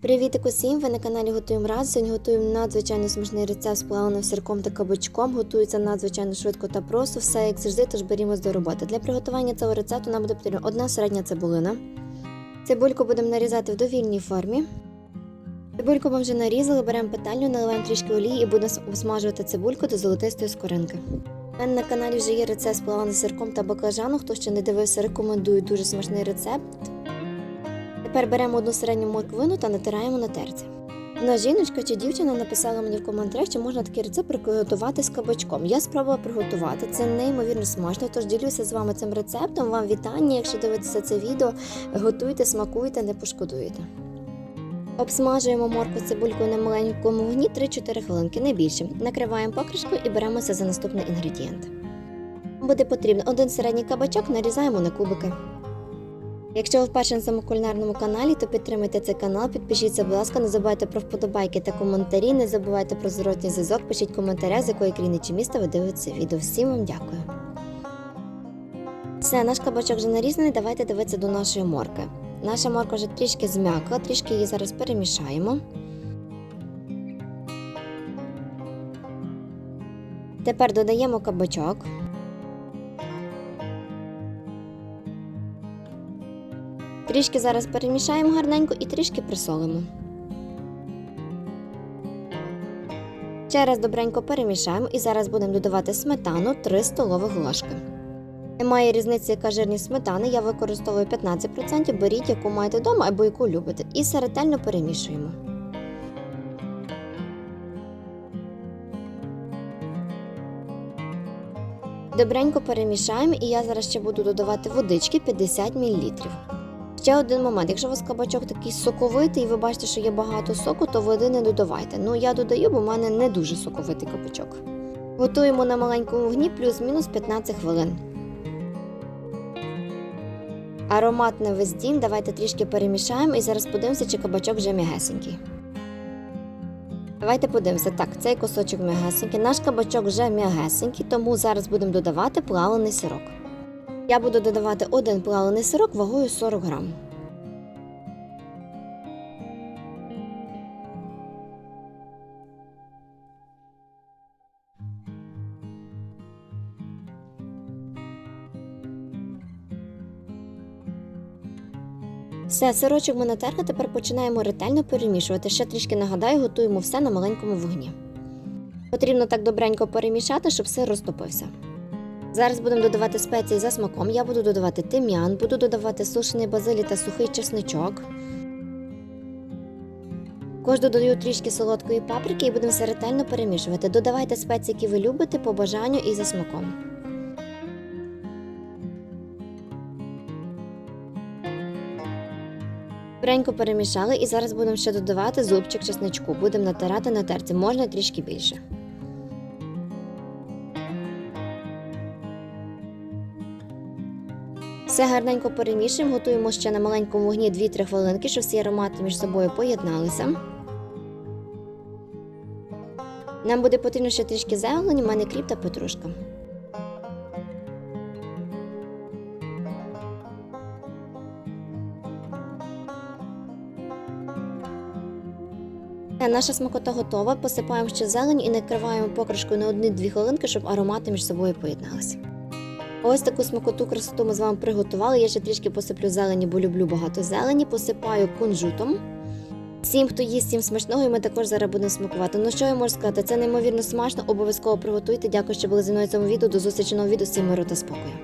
Привіт усім! Ви на каналі Готуємо раз. Сьогодні готуємо надзвичайно смачний рецепт з плавленим сирком та кабачком. Готується надзвичайно швидко та просто. Все як завжди, тож берімось до роботи. Для приготування цього рецепту нам буде потрібна одна середня цибулина. Цибульку будемо нарізати в довільній формі. Цибульку ми вже нарізали, беремо петельню, наливаємо трішки олії і будемо обсмажувати цибульку до золотистої скоринки. У мене на каналі вже є рецепт з плавленим сирком та баклажаном. Хто ще не дивився, рекомендую дуже смачний рецепт. Тепер беремо одну середню морквину та натираємо на терці. Одна жіночка чи дівчина написала мені в коментарях, чи можна такий рецепт приготувати з кабачком. Я спробувала приготувати. Це неймовірно смачно. Тож ділюся з вами цим рецептом. Вам вітання. Якщо дивитеся це відео, готуйте, смакуйте, не пошкодуєте. Обсмажуємо моркву цибульку на маленькому вогні 3-4 хвилинки, не більше. Накриваємо покришкою і беремося за наступний інгредієнт. Буде потрібно один середній кабачок, нарізаємо на кубики. Якщо ви вперше на цьому кулінарному каналі, то підтримайте цей канал, підпишіться, будь ласка, не забувайте про вподобайки та коментарі, не забувайте про зворотній зв'язок, пишіть коментаря, з якої країни чи міста ви дивитеся відео. Всім вам дякую. Все, наш кабачок вже нарізаний, давайте дивитися до нашої морки. Наша морка вже трішки зм'якла, трішки її зараз перемішаємо. Тепер додаємо кабачок. Трішки зараз перемішаємо гарненько і трішки присолимо. Ще раз добренько перемішаємо і зараз будемо додавати сметану 3 столових ложки. Немає різниці, яка жирність сметани, я використовую 15%, беріть, яку маєте вдома або яку любите. І все ретельно перемішуємо. Добренько перемішаємо, і я зараз ще буду додавати водички 50 мл. Ще один момент. Якщо у вас кабачок такий соковитий, і ви бачите, що є багато соку, то води не додавайте. Ну я додаю, бо в мене не дуже соковитий кабачок. Готуємо на маленькому вогні плюс-мінус 15 хвилин. Аромат на весь дім. Давайте трішки перемішаємо і зараз подивимося, чи кабачок вже м'ягесенький. Давайте подивимося. Так, цей кусочок м'ягесенький. Наш кабачок вже м'ягесенький, тому зараз будемо додавати плавлений сирок. Я буду додавати один плавлений сирок вагою 40 грам. Все, сирочок ми натерли, тепер починаємо ретельно перемішувати. Ще трішки нагадаю, готуємо все на маленькому вогні. Потрібно так добренько перемішати, щоб сир розтопився. Зараз будемо додавати спеції за смаком. Я буду додавати тим'ян, буду додавати сушений базилій та сухий чесничок. Також додаю трішки солодкої паприки і будемо все ретельно перемішувати. Додавайте спеції, які ви любите, по бажанню і за смаком. Добренько перемішали і зараз будемо ще додавати зубчик чесничку. Будемо натирати на терці, можна трішки більше. Все гарненько перемішуємо, готуємо ще на маленькому вогні 2-3 хвилинки, щоб всі аромати між собою поєдналися. Нам буде потрібно ще трішки зелені, в мене кріп та петрушка. Е, Наша смакота готова. Посипаємо ще зелень і накриваємо покришкою на 1-2 хвилинки, щоб аромати між собою поєдналися. Ось таку смакоту красоту ми з вами приготували. Я ще трішки посиплю зелені, бо люблю багато зелені. Посипаю кунжутом. Всім, хто їсть всім смачного, і ми також зараз будемо смакувати. Ну що я можу сказати? Це неймовірно смачно. Обов'язково приготуйте. Дякую, що були зі мною в цьому відео. До зустрічі нового відео. Всім миру та спокою.